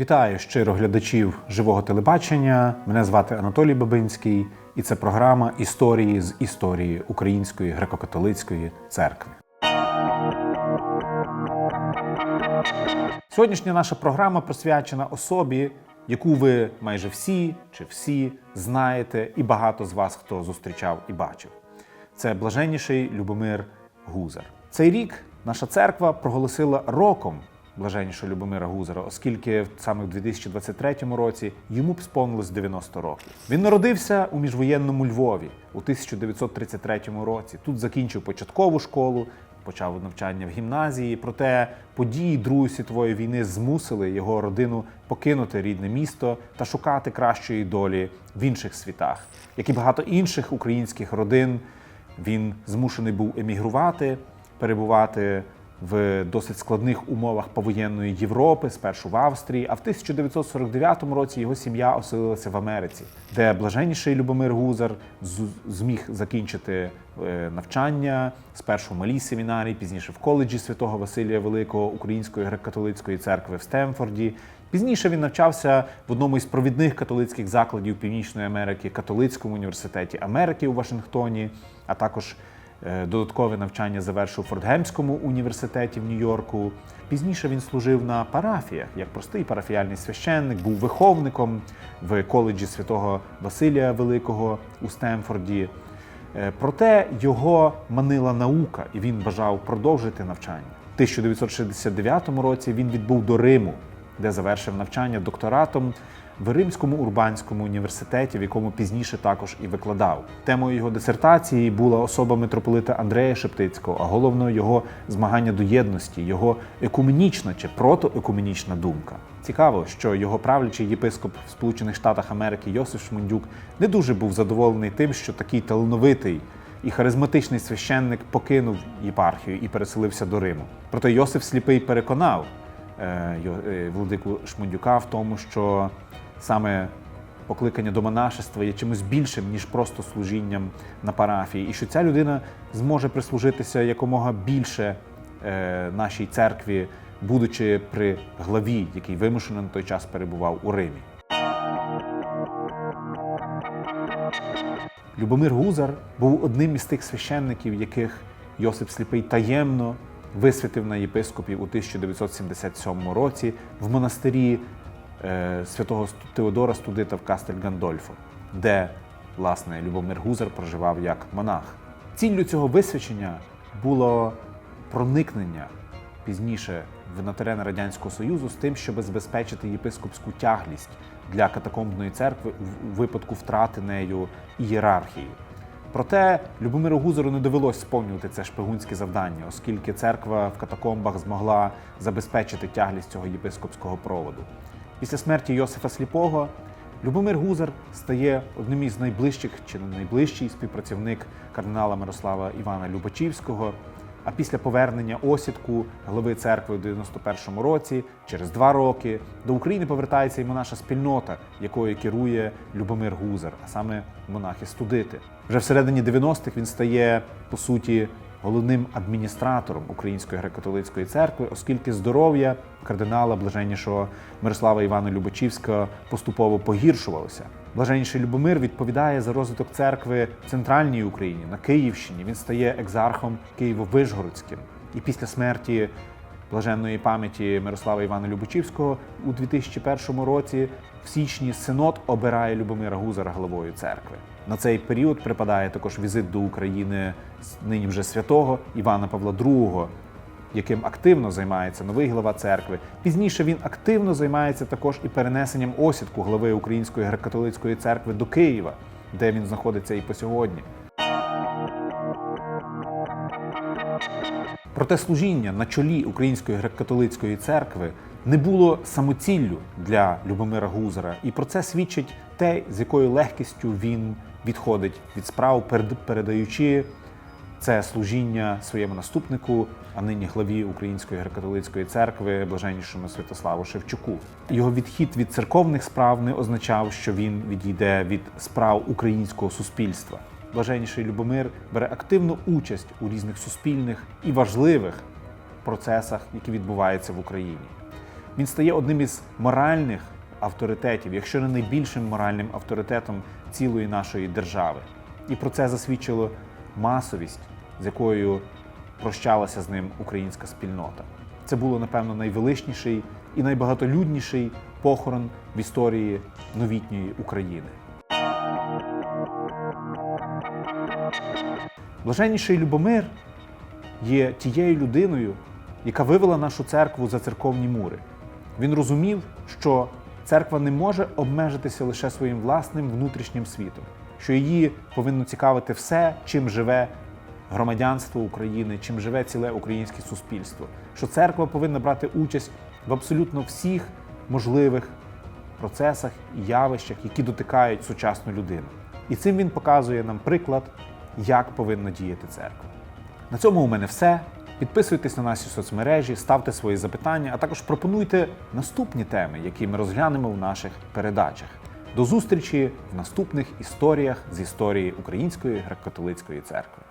Вітаю щиро глядачів живого телебачення. Мене звати Анатолій Бабинський, і це програма історії з історії Української греко-католицької церкви. Сьогоднішня наша програма присвячена особі, яку ви майже всі чи всі знаєте, і багато з вас хто зустрічав і бачив. Це блаженніший Любомир Гузар. Цей рік наша церква проголосила роком блаженнішого Любомира Гузара, оскільки саме в 2023 році йому б сповнилось 90 років. Він народився у міжвоєнному Львові у 1933 році. Тут закінчив початкову школу, почав навчання в гімназії. Проте події Другої світової війни змусили його родину покинути рідне місто та шукати кращої долі в інших світах. Як і багато інших українських родин, він змушений був емігрувати, перебувати в досить складних умовах повоєнної Європи, спершу в Австрії, а в 1949 році його сім'я оселилася в Америці, де блаженніший Любомир Гузар зміг закінчити е, навчання спершу в малій семінарії, пізніше в коледжі святого Василія Великого Української греко-католицької церкви в Стемфорді. Пізніше він навчався в одному із провідних католицьких закладів Північної Америки, католицькому університеті Америки у Вашингтоні, а також Додаткове навчання завершив у Фордгемському університеті в Нью-Йорку. Пізніше він служив на парафіях як простий парафіяльний священник, був виховником в коледжі святого Василія Великого у Стемфорді. Е, Проте його манила наука, і він бажав продовжити навчання. У 1969 році він відбув до Риму, де завершив навчання докторатом в Римському урбанському університеті, в якому пізніше також і викладав. Темою його дисертації була особа митрополита Андрея Шептицького, а головною його змагання до єдності, його екуменічна чи протоекуменічна думка. Цікаво, що його правлячий єпископ в Сполучених Штатах Америки Йосиф Шмундюк не дуже був задоволений тим, що такий талановитий і харизматичний священник покинув єпархію і переселився до Риму. Проте Йосиф Сліпий переконав е, е, владику Шмундюка в тому, що саме покликання до монашества є чимось більшим, ніж просто служінням на парафії, і що ця людина зможе прислужитися якомога більше е, нашій церкві, будучи при главі, який вимушено на той час перебував у Римі. Любомир Гузар був одним із тих священників, яких Йосип Сліпий таємно висвятив на єпископів у 1977 році в монастирі святого Теодора Студита в Кастель Гандольфо, де власне Любомир Гузар проживав як монах. Ціллю цього висвячення було проникнення пізніше на терени Радянського Союзу з тим, щоб забезпечити єпископську тяглість для катакомбної церкви у випадку втрати нею ієрархії. Проте Любомиру Гузару не довелось сповнювати це шпигунське завдання, оскільки церква в катакомбах змогла забезпечити тяглість цього єпископського проводу. Після смерті Йосифа Сліпого Любомир Гузар стає одним із найближчих чи не найближчий співпрацівник кардинала Мирослава Івана Любачівського. А після повернення осідку глави церкви у 91-му році, через два роки, до України повертається і монаша спільнота, якою керує Любомир Гузар, а саме монахи студити. Вже всередині 90-х він стає по суті головним адміністратором Української греко-католицької церкви, оскільки здоров'я кардинала блаженнішого Мирослава Івана Любачівського поступово погіршувалося. Блаженніший Любомир відповідає за розвиток церкви в центральній Україні на Київщині. Він стає екзархом Києво-Вижгородським. І після смерті блаженної пам'яті Мирослава Івана Любачівського у 2001 році в січні Синод обирає Любомира Гузара главою церкви. На цей період припадає також візит до України нині вже святого Івана Павла II, яким активно займається новий глава церкви. Пізніше він активно займається також і перенесенням осідку глави Української греко-католицької церкви до Києва, де він знаходиться і по сьогодні. Проте служіння на чолі Української греко-католицької церкви не було самоціллю для Любомира Гузара, і про це свідчить те, з якою легкістю він відходить від справ, перед- передаючи це служіння своєму наступнику, а нині главі Української греко-католицької церкви, блаженнішому Святославу Шевчуку. Його відхід від церковних справ не означав, що він відійде від справ українського суспільства. Блаженніший Любомир бере активну участь у різних суспільних і важливих процесах, які відбуваються в Україні. Він стає одним із моральних авторитетів, якщо не найбільшим моральним авторитетом цілої нашої держави. І про це засвідчило масовість, з якою прощалася з ним українська спільнота. Це було, напевно, найвеличніший і найбагатолюдніший похорон в історії новітньої України. Блаженніший Любомир є тією людиною, яка вивела нашу церкву за церковні мури. Він розумів, що церква не може обмежитися лише своїм власним внутрішнім світом, що її повинно цікавити все, чим живе громадянство України, чим живе ціле українське суспільство, що церква повинна брати участь в абсолютно всіх можливих процесах і явищах, які дотикають сучасну людину. І цим він показує нам приклад, як повинна діяти церква. На цьому у мене все. Підписуйтесь на наші соцмережі, ставте свої запитання, а також пропонуйте наступні теми, які ми розглянемо в наших передачах. До зустрічі в наступних історіях з історії Української греко-католицької церкви.